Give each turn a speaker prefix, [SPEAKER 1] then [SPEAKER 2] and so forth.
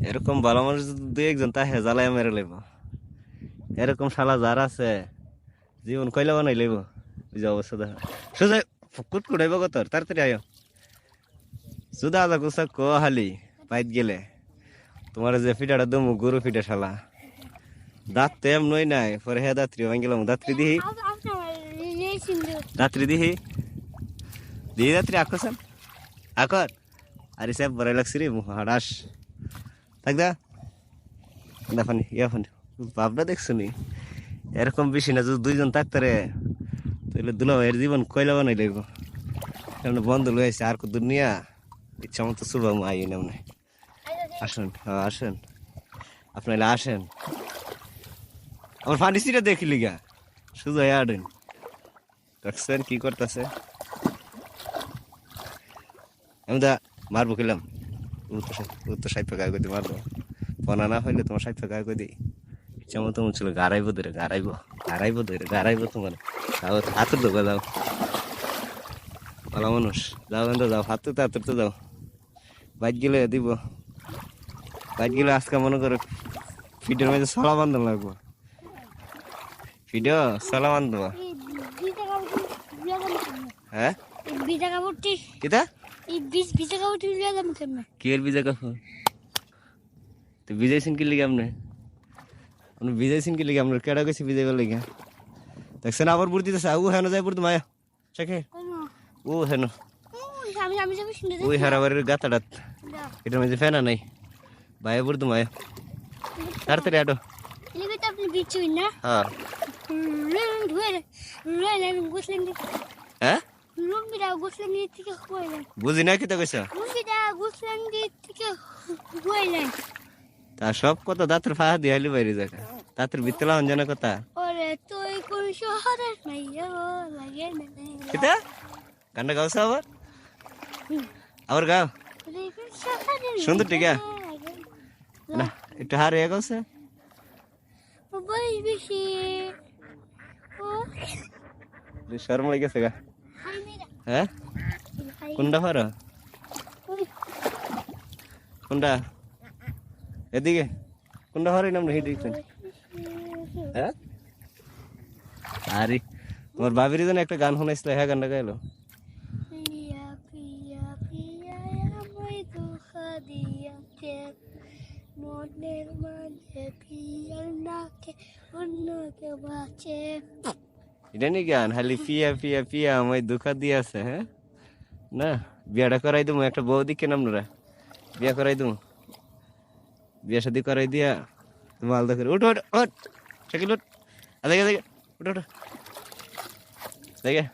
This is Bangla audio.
[SPEAKER 1] এরকম ভালো মানুষ দুই একজন তা হেজালাই মেরে লইব। এরকম শালা যার আছে, জীবন কইলা বানাই লইব। ওই যে অবস্থা দেখা। সোজা ফুকুট কুড়াইব কত? তাড়াতাড়ি আয়ো। সুদা আদা কুসা ক হালি? পাইত গেলে। তোমার যে ফিটাটা দমু, গরু ফিটা শালা। দাঁত তো এমনই নাই। পরে হে দাত্রী ভাঙ গেলাম। দাত্রী দিহি। দাত্রী দিহি। দিহি দাত্রী আকসান আকর। আরে সাহেব বড়াই লাগছে রে, মুখ হাডাস থাক দা দেখানি ইয়া ফানি ভাবনা দেখছ নি? এরকম বেশি না, যদি দুইজন থাকতে রে, তাহলে দুলা ভাইয়ের জীবন কয়লা বানাই লাগবো কারণ বন্ধ লয়ে আছে আর কত দুনিয়া ইচ্ছা মতো ছুড়বাম আই না মনে আসেন হ্যাঁ আসেন। আপনারা আসেন। আমার ফার্নিসিটা দেখিলি গা শুধু আডেন। দেখছেন কি করতেছে? আমি দা মারবো, খেলাম। ও তো সা- ও তো ষাট করে মারবো পনা না হইলে তোমার ষাট টাকা করে দিই ইচ্ছা মতো মনে ছিল গাড়াইবো ধরে গাড়াইবো গাড়াইবো ধরে গাড়াইবো তোমার তাও হাতের দোকা যাও ভালো মানুষ যাও কিন্তু যাও হাতে তো হাতের তো যাও বাইক গেলে দিব বাইক গেলে আজকে মনে করো ফিডের মধ্যে সলা বান্ধব লাগবো ফিডেও সলা বান্ধব হ্যাঁ
[SPEAKER 2] ভিজা কাপড়টি
[SPEAKER 1] কিতা
[SPEAKER 2] এই বীজ ভিজা কাপড়টি লিয়ে যাবো কেমনে
[SPEAKER 1] কি এর ভিজা কাপড় তো ভিজাইছেন কি লিগে আপনি আপনি ভিজাইছেন কি লিগে আপনার কেডা গেছে ভিজাইবার লিগে দেখছেন আবার বুড়ি দিতেছে ও হেন যায় বুড়ি মায়া চেকে
[SPEAKER 2] কোনো
[SPEAKER 1] ও হেন
[SPEAKER 2] আমি আমি যাবো শুনে
[SPEAKER 1] ওই হারাবারের গাতাটাত এটার মধ্যে ফেনা নাই ভাই বুড়ি মায়া তাড়াতাড়ি আটো
[SPEAKER 2] লিখে তো আপনি বিচুই না
[SPEAKER 1] হ্যাঁ
[SPEAKER 2] ধুয়ে রুয়ে গোসলেন
[SPEAKER 1] হ্যাঁ
[SPEAKER 2] থেকে
[SPEAKER 1] বুঝি না কি তো কইছ
[SPEAKER 2] থেকে
[SPEAKER 1] তা সব কথা দাঁতের ফাহা দিয়ে বাইরে জায়গা দাঁতের অঞ্জনা কথা
[SPEAKER 2] ওরে তুই কোন শহরের মাইয়া লাগে না
[SPEAKER 1] কিতা গানটা গাওছ আবার আবার গাও সুন্দর টিকা না একটু হারে গাওছে
[SPEAKER 2] বই বেশি
[SPEAKER 1] শরম লেগেছে গা হ্যাঁ কোনটা ফারো কোনটা এদিকে কোনটা ফারো নাম হেঁটে হ্যাঁ আরে তোমার বাবির জন্য একটা গান শোনাইছিল হ্যাঁ গানটা গাইলো
[SPEAKER 2] মনের মাঝে পিয়ার নাকে অন্যকে বাঁচে
[SPEAKER 1] এটা নি গান খালি পিয়া পিয়া পিয়া আমায় দুঃখা দিয়েছে হ্যাঁ? না, বিয়াটা করাই দেবো একটা বউ দিকে নাম না বিয়া করাই দেবো বিয়া শাদি করাই দিয়া তুমি আলাদা করে উঠো উঠো, উঠ সাইকেল উঠ। দেখে দেখে, উঠো উঠো। দেখে।